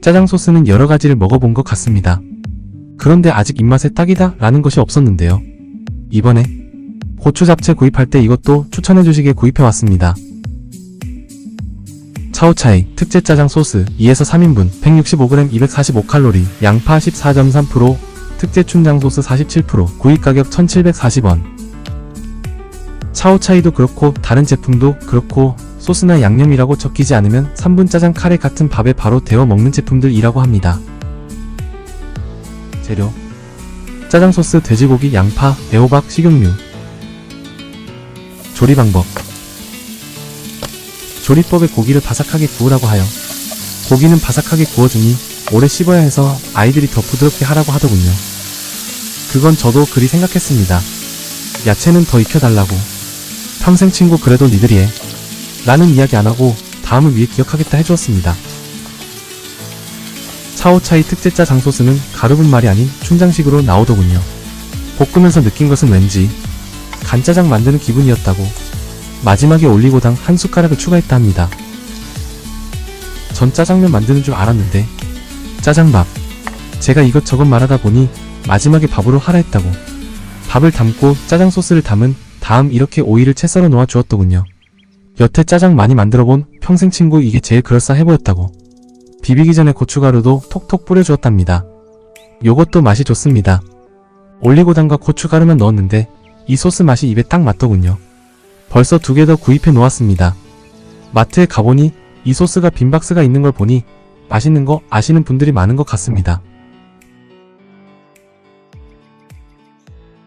짜장 소스는 여러 가지를 먹어본 것 같습니다. 그런데 아직 입맛에 딱이다 라는 것이 없었는데요. 이번에 고추 잡채 구입할 때 이것도 추천해 주시게 구입해 왔습니다. 차오차이 특제 짜장 소스 2에서 3인분 165g 245칼로리 양파 14.3% 특제 춘장 소스 47% 구입 가격 1740원 차오차이도 그렇고 다른 제품도 그렇고 소스나 양념이라고 적히지 않으면 3분 짜장 카레 같은 밥에 바로 데워 먹는 제품들이라고 합니다. 재료 짜장 소스 돼지고기 양파 애호박 식용유 조리 방법 조리법에 고기를 바삭하게 구우라고 하여 고기는 바삭하게 구워주니 오래 씹어야 해서 아이들이 더 부드럽게 하라고 하더군요. 그건 저도 그리 생각했습니다. 야채는 더 익혀달라고. 평생 친구 그래도 니들이 해. 라는 이야기 안 하고 다음을 위해 기억하겠다 해주었습니다. 차오차이 특제 짜 장 소스는 가루분 말이 아닌 춘장식으로 나오더군요. 볶으면서 느낀 것은 왠지 간짜장 만드는 기분이었다고 마지막에 올리고당 한 숟가락을 추가했다 합니다. 전 짜장면 만드는 줄 알았는데 짜장밥 제가 이것저것 말하다 보니 마지막에 밥으로 하라 했다고 밥을 담고 짜장 소스를 담은 다음 이렇게 오이를 채 썰어 놓아 주었더군요. 여태 짜장 많이 만들어 본 평생 친구 이게 제일 그럴싸해 보였다고 비비기 전에 고춧가루도 톡톡 뿌려 주었답니다. 요것도 맛이 좋습니다. 올리고당과 고춧가루만 넣었는데 이 소스 맛이 입에 딱 맞더군요. 벌써 두 개 더 구입해 놓았습니다. 마트에 가보니 이 소스가 빈 박스가 있는 걸 보니 맛있는 거 아시는 분들이 많은 것 같습니다.